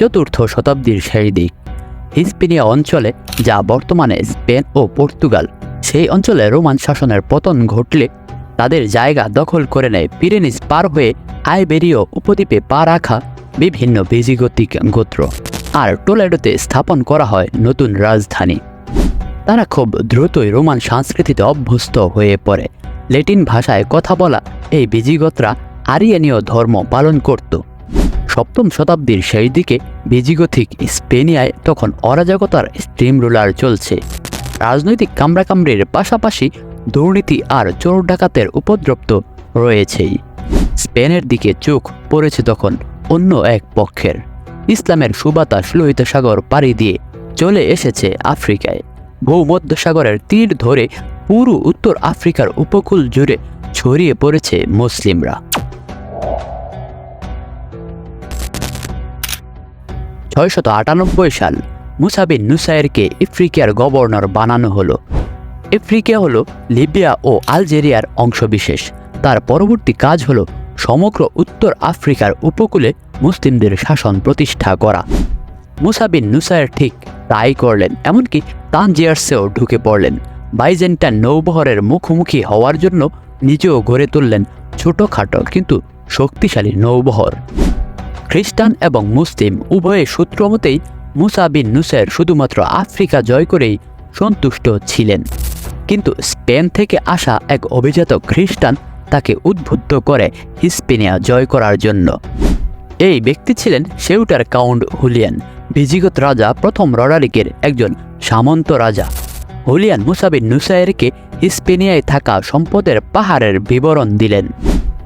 চতুর্থ শতাব্দীর শেষ দিক। হিসপিনিয়া অঞ্চলে যা বর্তমানে স্পেন ও পর্তুগাল, সেই অঞ্চলে রোমান শাসনের পতন ঘটলে তাদের জায়গা দখল করে নেয় পিরেনিস পার হয়ে আইবেরীয় উপদ্বীপে পা রাখা বিভিন্ন বেজিগতিক গোত্র। আর টোলেডোতে স্থাপন করা হয় নতুন রাজধানী। তারা খুব দ্রুতই রোমান সংস্কৃতিতে অভ্যস্ত হয়ে পড়ে। ল্যাটিন ভাষায় কথা বলা এই বিজিগতরা আরিয়ানীয় ধর্ম পালন করত। সপ্তম শতাব্দীর শেষ দিকে বিজিগথিক স্পেনিয়ায় তখন অরাজকতার স্ট্রিম রুলার চলছে। রাজনৈতিক কামড়াকামড়ির পাশাপাশি দুর্নীতি আর চোর ডাকাতের উপদ্রব তো রয়েছেই। স্পেনের দিকে চোখ পড়েছে তখন অন্য এক পক্ষের। ইসলামের সুবাতাস লোহিত সাগর পাড়ি দিয়ে চলে এসেছে আফ্রিকায়। ভূমধ্যসাগরের তীর ধরে পুরো উত্তর আফ্রিকার উপকূল জুড়ে ছড়িয়ে পড়েছে মুসলিমরা। ছয়শত আটানব্বই সাল মুসাবিন নুসাইরকে আফ্রিকার গভর্নর বানানো হলো। আফ্রিকা হলো লিবিয়া ও আলজেরিয়ার অংশবিশেষ। তার পরবর্তী কাজ হলো সমগ্র উত্তর আফ্রিকার উপকূলে মুসলিমদের শাসন প্রতিষ্ঠা করা। মুসাবিন নুসাইর ঠিক তাই করলেন, এমনকি তানজিয়ার্সেও ঢুকে পড়লেন। বাইজেন্টাইন নৌবহরের মুখোমুখি হওয়ার জন্য নিজেও গড়ে তুললেন ছোটোখাটো কিন্তু শক্তিশালী নৌবহর। খ্রিস্টান এবং মুসলিম উভয়ে সূত্রমতেই মুসা বিন নুসের শুধুমাত্র আফ্রিকা জয় করেই সন্তুষ্ট ছিলেন। কিন্তু স্পেন থেকে আসা এক অভিজাত খ্রিস্টান তাকে উদ্বুদ্ধ করে হিসপেনিয়া জয় করার জন্য। এই ব্যক্তি ছিলেন সেউটার কাউন্ট হুলিয়ান বিজিগত রাজা, প্রথম রডারিকের একজন সামন্ত রাজা। হুলিয়ান মুসাবিন নুসাইরকে হিসপেনিয়ায় থাকা সম্পদের পাহাড়ের বিবরণ দিলেন।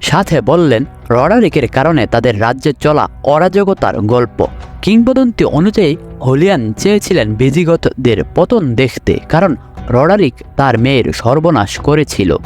সাথে বললেন রডারিকের কারণে তাদের রাজ্যে চলা অরাজকতার গল্প। কিংবদন্তি অনুযায়ী, হলিয়ান চেয়েছিলেন বিজিগতদের পতন দেখতে, কারণ রডারিক তার মেয়ের সর্বনাশ করেছিল।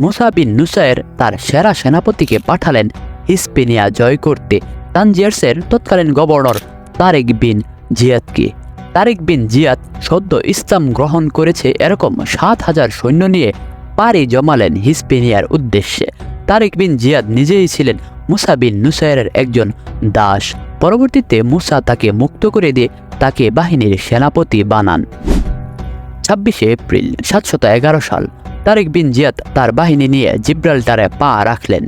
মুসা বিন নুসায়ের তার সেরা সেনাপতিকে পাঠালেন হিসপেনিয়া জয় করতে। তানজিয়ার্সের তৎকালীন গভর্নর তারেক বিন জিয়াদকে। তারেক বিন জিয়াদ সদ্য ইসলাম গ্রহণ করেছে এরকম সাত হাজার সৈন্য নিয়ে পাড়ি জমালেন হিসপেনিয়ার উদ্দেশ্যে। তারেক বিন জিয়াদ নিজেই ছিলেন মুসা বিন নুসাইরের একজন দাস। পরবর্তীতে মুসা তাকে মুক্ত করে দিয়ে তাকে বাহিনীর সেনাপতি বানান। ছাব্বিশে এপ্রিল সাতশত এগারো সাল তারেক বিন জিয়াদ তার বাহিনী নিয়ে জিব্রাল্টারে পা রাখলেন।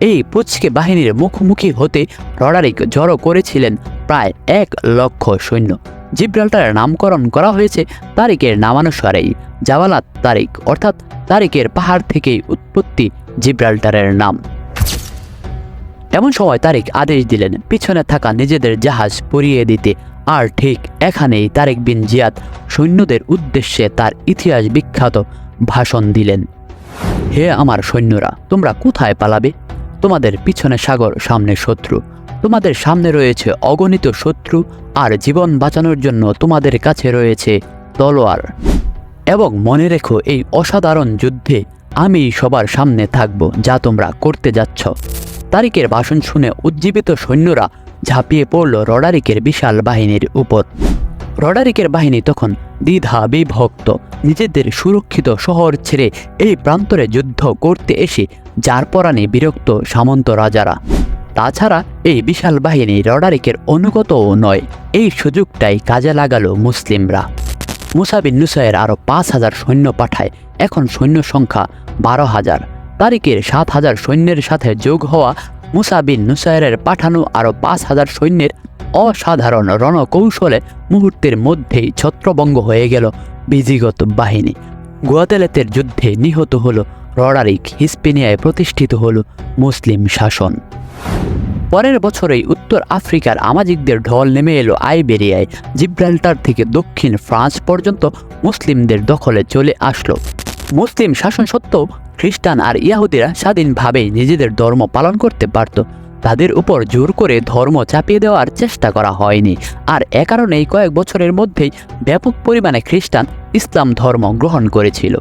এই পুচকে বাহিনীর মুখোমুখি হতে রডারিক জড়ো করেছিলেন প্রায় এক লক্ষ সৈন্য। জিব্রাল্টারের নামকরণ করা হয়েছে তারিকের নামানুসারেই। জাওয়ালাত তারিক অর্থাৎ তারিকের পাহাড় থেকেই উৎপত্তি জিব্রাল্টারের নাম। এমন সময় তারিক আদেশ দিলেন, পিছনে থাকা নিজেদের জাহাজ পরিয়ে দিতে। আর ঠিক এখানেই তারেক বিন জিয়াদ সৈন্যদের উদ্দেশ্যে তার ইতিহাস বিখ্যাত ভাষণ দিলেন। হে আমার সৈন্যরা, তোমরা কোথায় পালাবে? তোমাদের পিছনে সাগর, সামনে শত্রু। তোমাদের সামনে রয়েছে অগণিত শত্রু আর জীবন বাঁচানোর জন্য তোমাদের কাছে রয়েছে তলোয়ার। এবং মনে রেখো, এই অসাধারণ যুদ্ধে আমি সবার সামনে থাকব যা তোমরা করতে যাচ্ছ। তারিকের ভাষণ শুনে উজ্জীবিত সৈন্যরা ঝাঁপিয়ে পড়ল রডারিকের বিশাল বাহিনীর উপর। রডারিকের বাহিনী তখন দ্বিধা বিভক্ত। নিজেদের সুরক্ষিত শহর ছেড়ে এই প্রান্তরে যুদ্ধ করতে এসে যার পরাণে বিরক্ত সামন্ত রাজারা তাছাড়া এই বিশাল বাহিনী রডারিকের অনুগতও নয়। এই সুযোগটাই কাজে লাগালো মুসলিমরা। মুসাবিন নুসাইয়ের আরও পাঁচ হাজার সৈন্য পাঠায়। এখন সৈন্য সংখ্যা বারো হাজার। তারিকের সাত হাজার সৈন্যের সাথে যোগ হওয়া মুসাবিন নুসাইরের পাঠানো আরও পাঁচ হাজার সৈন্যের অসাধারণ রণকৌশলে মুহূর্তের মধ্যেই ছত্রভঙ্গ হয়ে গেল বিজিগত বাহিনী। গুয়াতেলেতের যুদ্ধে নিহত হলো রডারিক হিসপেনিয়ায় প্রতিষ্ঠিত হলো মুসলিম শাসন। পরের বছরেই উত্তর আফ্রিকার আমাজিকদের ঢল নেমে এলো আইবেরিয়ায়। জিব্রাল্টার থেকে দক্ষিণ ফ্রান্স পর্যন্ত মুসলিমদের দখলে চলে আসলো। মুসলিম শাসন সত্ত্বেও খ্রিস্টান আর ইয়াহুদিরা স্বাধীনভাবেই নিজেদের ধর্ম পালন করতে পারত। তাদের উপর জোর করে ধর্ম চাপিয়ে দেওয়ার চেষ্টা করা হয়নি। আর এ কারণেই কয়েক বছরের মধ্যেই ব্যাপক পরিমাণে খ্রিস্টান ইসলাম ধর্ম গ্রহণ করেছিল।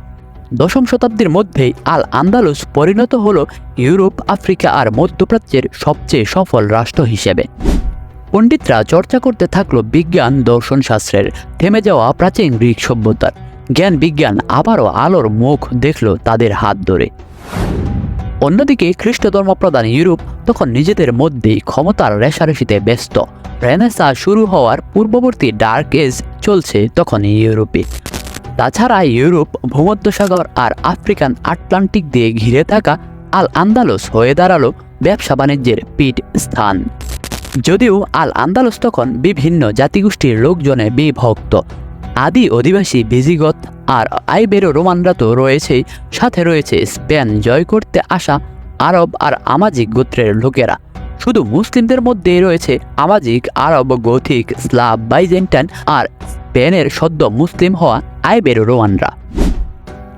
দশম শতাব্দীর মধ্যেই আল আন্দালুস পরিণত হল ইউরোপ, আফ্রিকা আর মধ্যপ্রাচ্যের সবচেয়ে সফল রাষ্ট্র হিসেবে। পণ্ডিতরা চর্চা করতে থাকল বিজ্ঞান, দর্শন শাস্ত্রের। থেমে যাওয়া প্রাচীন গ্রিক সভ্যতার। জ্ঞান বিজ্ঞান আবারও আলোর মুখ দেখল তাদের হাত ধরে। অন্যদিকে খ্রিস্ট ধর্মপ্রধান ইউরোপ তখন নিজেদের মধ্যেই ক্ষমতার রেশারেশিতে ব্যস্ত। রেনেসা শুরু হওয়ার পূর্ববর্তী ডার্ক এজ চলছে তখন ইউরোপে। তাছাড়া ইউরোপ, ভূমধ্যসাগর আর আফ্রিকান আটলান্টিক দিয়ে ঘিরে থাকা আল আন্দালুস হয়ে দাঁড়াল ব্যবসা বাণিজ্যের পিঠ স্থান। যদিও আল আন্দালুস তখন বিভিন্ন জাতিগোষ্ঠীর লোকজনে বিভক্ত। আদি অধিবাসী বিজিগত আর আইবেরো রোমানরা তো রয়েছেই, সাথে রয়েছে স্পেন জয় করতে আসা আরব আর আমাজিক গোত্রের লোকেরা। শুধু মুসলিমদের মধ্যেই রয়েছে আমাজিক, আরব, গথিক স্লাব বাইজেন্টাইন আর স্পেনের সদ্য মুসলিম হওয়া আইবেরো রোয়ানরা।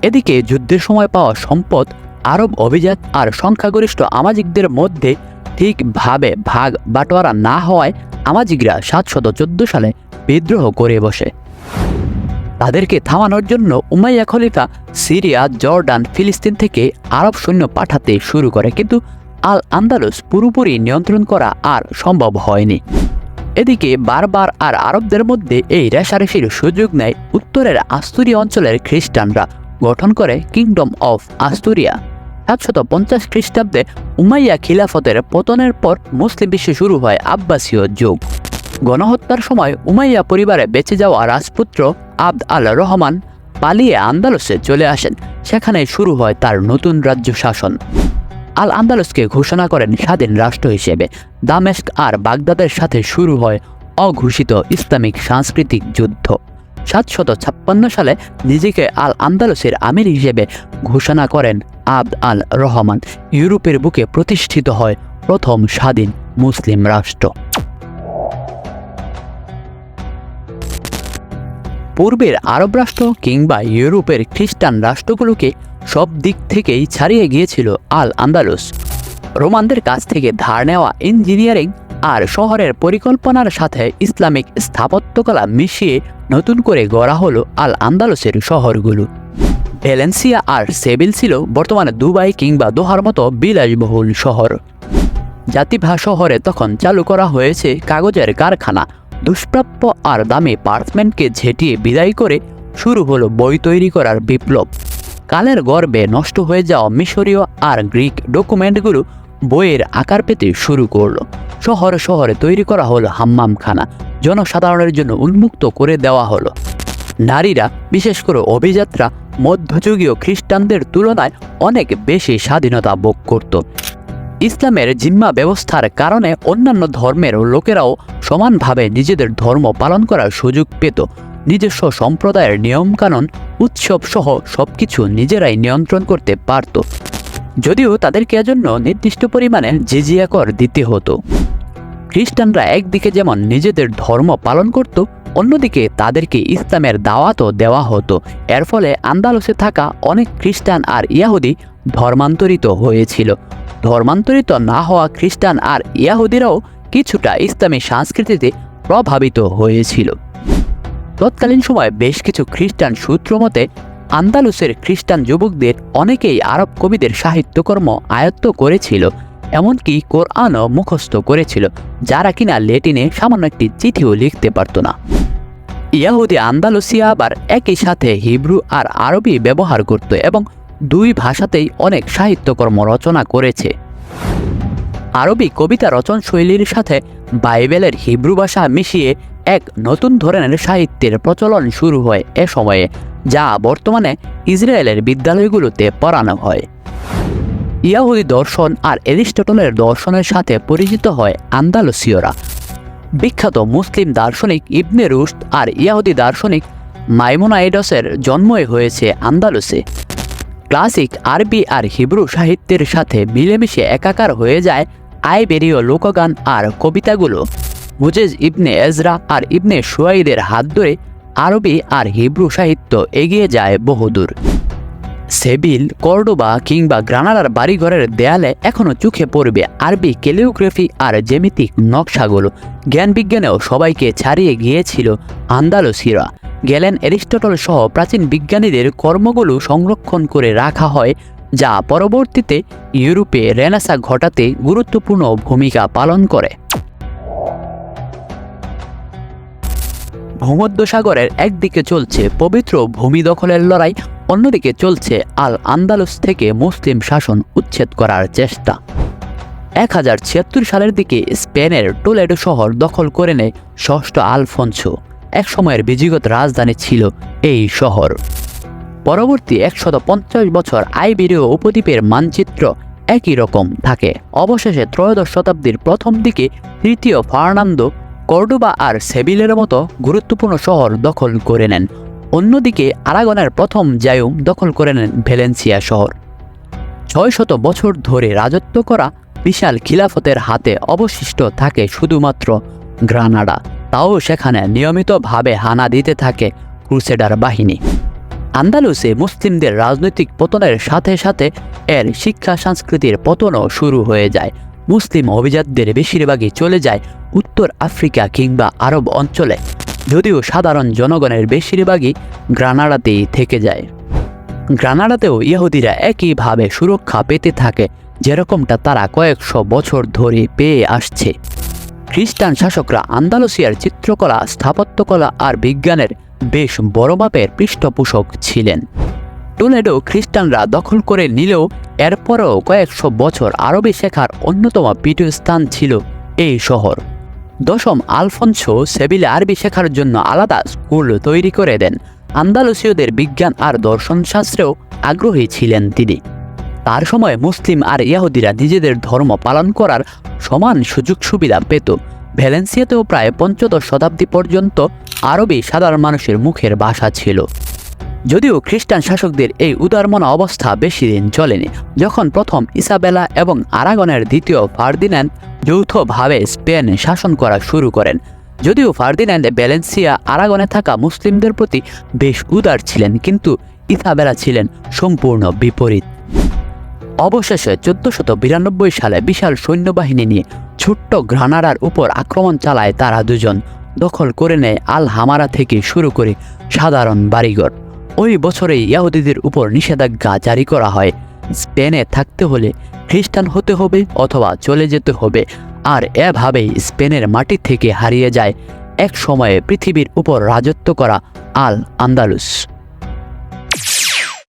এদিকে যুদ্ধের সময় পাওয়া সম্পদ, আরব অভিজাত আর সংখ্যাগরিষ্ঠ আমাজিকদের মধ্যে ঠিকভাবে ভাগ বাটোয়ারা না হওয়ায় আমাজিকরা সাতশত চোদ্দ সালে বিদ্রোহ করে বসে। তাদেরকে থামানোর জন্য উমাইয়া খলিফা সিরিয়া, জর্ডান, ফিলিস্তিন থেকে আরব সৈন্য পাঠাতে শুরু করে, কিন্তু আল আন্দালুস পুরোপুরি নিয়ন্ত্রণ করা আর সম্ভব হয়নি। এদিকে বারবার আর আরবদের মধ্যে এই রেশারেশির সুযোগ নেয় উত্তরের আস্তুরিয়া অঞ্চলের খ্রিস্টানরা, গঠন করে কিংডম অফ আস্তুরিয়া সাতশত পঞ্চাশ খ্রিস্টাব্দে উমাইয়া খিলাফতের পতনের পর মুসলিম বিশ্বে শুরু হয় আব্বাসীয় যুগ। গণহত্যার সময় উমাইয়া পরিবারে বেঁচে যাওয়া রাজপুত্র আব্দ আল রহমান পালিয়ে আন্দালসে চলে আসেন। সেখানে শুরু হয় তার নতুন রাজ্য শাসন। আল আন্দালুসকে ঘোষণা করেন স্বাধীন রাষ্ট্র হিসেবে। দামেস্ক আর বাগদাদের সাথে শুরু হয় অঘোষিত ইসলামিক সাংস্কৃতিক যুদ্ধ। সাতশত ছাপ্পান্ন সালে নিজেকে আল আন্দালুসের আমির হিসেবে ঘোষণা করেন আবদ আল রহমান ইউরোপের বুকে প্রতিষ্ঠিত হয় প্রথম স্বাধীন মুসলিম রাষ্ট্র। পূর্বের আরব রাষ্ট্র কিংবা ইউরোপের খ্রিস্টান রাষ্ট্রগুলোকে সব দিক থেকেই ছাড়িয়ে গিয়েছিল আল আন্দালুস। রোমানদের কাছ থেকে ধার নেওয়া ইঞ্জিনিয়ারিং আর শহরের পরিকল্পনার সাথে ইসলামিক স্থাপত্যকলা মিশিয়ে নতুন করে গড়া হলো আল আন্দালুসের শহরগুলো। ভ্যালেন্সিয়া আর সেবিল ছিল বর্তমানে দুবাই কিংবা দোহার মতো বিলাসবহুল শহর। জাতিভা শহরে তখন চালু করা হয়েছে কাগজের কারখানা। দুষ্প্রাপ্য আর দামি পার্সমেন্টকে ঝেঁটিয়ে বিদায় করে শুরু হলো বই তৈরি করার বিপ্লব। কালের গর্বে নষ্ট হয়ে যাওয়া মিশরীয় আর গ্রিক ডকুমেন্টগুলো বইয়ের আকার পেতে শুরু করল। শহরে শহরে তৈরি করা হলো হাম্মামখানা। জনসাধারণের জন্য উন্মুক্ত করে দেওয়া হলো। নারীরা, বিশেষ করে অভিযাত্রা, মধ্যযুগীয় খ্রিস্টানদের তুলনায় অনেক বেশি স্বাধীনতা ভোগ করত। ইসলামের জিম্মা ব্যবস্থার কারণে অন্যান্য ধর্মের লোকেরাও সমানভাবে নিজেদের ধর্ম পালন করার সুযোগ পেত। নিজস্ব সম্প্রদায়ের নিয়মকানুন, উৎসব সহ সবকিছু নিজেরাই নিয়ন্ত্রণ করতে পারত। যদিও তাদেরকে এজন্য নির্দিষ্ট পরিমাণে জিজিয়া কর দিতে হতো। খ্রিস্টানরা একদিকে যেমন নিজেদের ধর্ম পালন করত, অন্যদিকে তাদেরকে ইসলামের দাওয়াতও দেওয়া হতো। এর ফলে আন্দালসে থাকা অনেক খ্রিস্টান আর ইয়াহুদি ধর্মান্তরিত হয়েছিল। ধর্মান্তরিত না হওয়া খ্রিস্টান আর ইয়াহুদিরাও কিছুটা ইসলামী সংস্কৃতিতে প্রভাবিত হয়েছিল। তৎকালীন সময়ে বেশ কিছু খ্রিস্টান সূত্র মতে, আন্দালুসের খ্রিস্টান যুবকদের অনেকেই আরব কবিদের সাহিত্যকর্ম আয়ত্ত করেছিল, এমনকি কোরআনও মুখস্থ করেছিল, যারা কিনা লেটিনে সামান্য একটি চিঠিও লিখতে পারত না। ইয়াহুদি আন্দালুসিয়া আবার একই সাথে হিব্রু আর আরবি ব্যবহার করত এবং দুই ভাষাতেই অনেক সাহিত্যকর্ম রচনা করেছে। আরবি কবিতা রচন শৈলীর সাথে বাইবেলের হিব্রু ভাষা মিশিয়ে এক নতুন ধরনের সাহিত্যের প্রচলন শুরু হয় এ সময়ে, যা বর্তমানে ইসরায়েলের বিদ্যালয়গুলোতে পড়ানো হয়। ইয়াহুদি দর্শন আর এরিস্টটলের দর্শনের সাথে পরিচিত হয় আন্দালুসীয়রা। বিখ্যাত মুসলিম দার্শনিক ইবনে রুশদ আর ইয়াহুদি দার্শনিক মাইমোনাইডসের জন্মই হয়েছে আন্দালুসে। ক্লাসিক আরবি আর হিব্রু সাহিত্যের সাথে মিলেমিশে একাকার হয়ে যায় আইবেরীয় লোকগান আর কবিতাগুলো। মুজেজ ইবনে এজরা আর ইবনে সোয়াইদের হাত ধরে আরবি আর হিব্রু সাহিত্য এগিয়ে যায় বহুদূর। সেবিল, কর্ডোবা কিংবা গ্রানাডার বাড়িঘরের দেয়ালে এখনও চোখে পড়বে আরবি ক্যালিওগ্রাফি আর জ্যামিতিক নকশাগুলো। জ্ঞান বিজ্ঞানেও সবাইকে ছাড়িয়ে গিয়েছিল আন্দালুসিরা। গেলেন এরিস্টটল সহ প্রাচীন বিজ্ঞানীদের কর্মগুলো সংরক্ষণ করে রাখা হয়, যা পরবর্তীতে ইউরোপে রেনাসা ঘটাতে গুরুত্বপূর্ণ ভূমিকা পালন করে। ভূমধ্যসাগরের একদিকে চলছে পবিত্র ভূমি দখলের লড়াই, অন্যদিকে চলছে আল আন্দালুস থেকে মুসলিম শাসন উচ্ছেদ করার চেষ্টা। এক হাজার ছিয়াত্তর সালের দিকে স্পেনের টোলেডো শহর দখল করে নেয় ষষ্ঠ আলফোনসো। এক সময়ের বিজিগত রাজধানী ছিল এই শহর। পরবর্তী একশত পঞ্চাশ বছর আইবেরীয় উপদ্বীপের মানচিত্র একই রকম থাকে। অবশেষে ত্রয়োদশ শতাব্দীর প্রথম দিকে তৃতীয় ফার্নান্দো কর্ডোবা আর সেভিলের মতো গুরুত্বপূর্ণ শহর দখল করে নেন। অন্যদিকে আরাগনের প্রথম জায়ুম দখল করে নেন ভ্যালেন্সিয়া শহর। ছয় শত বছর ধরে রাজত্ব করা বিশাল খিলাফতের হাতে অবশিষ্ট থাকে শুধুমাত্র গ্রানাডা। তাও সেখানে নিয়মিতভাবে হানা দিতে থাকে ক্রুসেডার বাহিনী। আন্দালুসে মুসলিমদের রাজনৈতিক পতনের সাথে সাথে এর শিক্ষা সংস্কৃতির পতনও শুরু হয়ে যায়। মুসলিম অভিজাতদের বেশিরভাগই চলে যায় উত্তর আফ্রিকা কিংবা আরব অঞ্চলে, যদিও সাধারণ জনগণের বেশিরভাগই গ্রানাডাতেই থেকে যায়। গ্রানাডাতেও ইহুদিরা একইভাবে সুরক্ষা পেতে থাকে, যেরকমটা তারা কয়েকশো বছর ধরে পেয়ে আসছে। খ্রিস্টান শাসকরা আন্দালুসিয়ার চিত্রকলা, স্থাপত্যকলা আর বিজ্ঞানের বেশ বড় মাপের পৃষ্ঠপোষক ছিলেন। টুলেডো খ্রিস্টানরা দখল করে নিলেও এরপরও কয়েকশো বছর আরবি শেখার অন্যতম পীঠস্থান ছিল এই শহর। দশম আলফনসো সেবিলে আরবি শেখার জন্য আলাদা স্কুল তৈরি করে দেন। আন্দালুসীয়দের বিজ্ঞান আর দর্শনশাস্ত্রেও আগ্রহী ছিলেন তিনি। তার সময় মুসলিম আর ইয়াহুদিরা নিজেদের ধর্ম পালন করার সমান সুযোগ সুবিধা পেত। ভ্যালেন্সিয়াতেও প্রায় পঞ্চদশ শতাব্দী পর্যন্ত আরবি সাধারণ মানুষের মুখের ভাষা ছিল। যদিও খ্রিস্টান শাসকদের এই উদারমনা অবস্থা বেশি দিন চলেনি, যখন প্রথম ইসাবেলা এবং আরাগনের দ্বিতীয় ফার্দিন্যান্ড যৌথভাবে স্পেন শাসন করা শুরু করেন। যদিও ফার্দিন্যান্ড ব্যালেন্সিয়া আরাগনে থাকা মুসলিমদের প্রতি বেশ উদার ছিলেন, কিন্তু ইসাবেলা ছিলেন সম্পূর্ণ বিপরীত। অবশেষে চোদ্দশত বিরানব্বই সালে বিশাল সৈন্যবাহিনী নিয়ে ছোট্ট গ্রানাডার উপর আক্রমণ চালায় তারা দুজন। দখল করে নেয় আল হামারা থেকে শুরু করে সাধারণ বাড়িঘর। ওই বছরেই ইয়াহুদিদের উপর নিষেধাজ্ঞা জারি করা হয়। স্পেনে থাকতে হলে খ্রিস্টান হতে হবে অথবা চলে যেতে হবে। আর এভাবেই স্পেনের মাটি থেকে হারিয়ে যায়। এক সময়ে পৃথিবীর উপর রাজত্ব করা আল আন্দালুস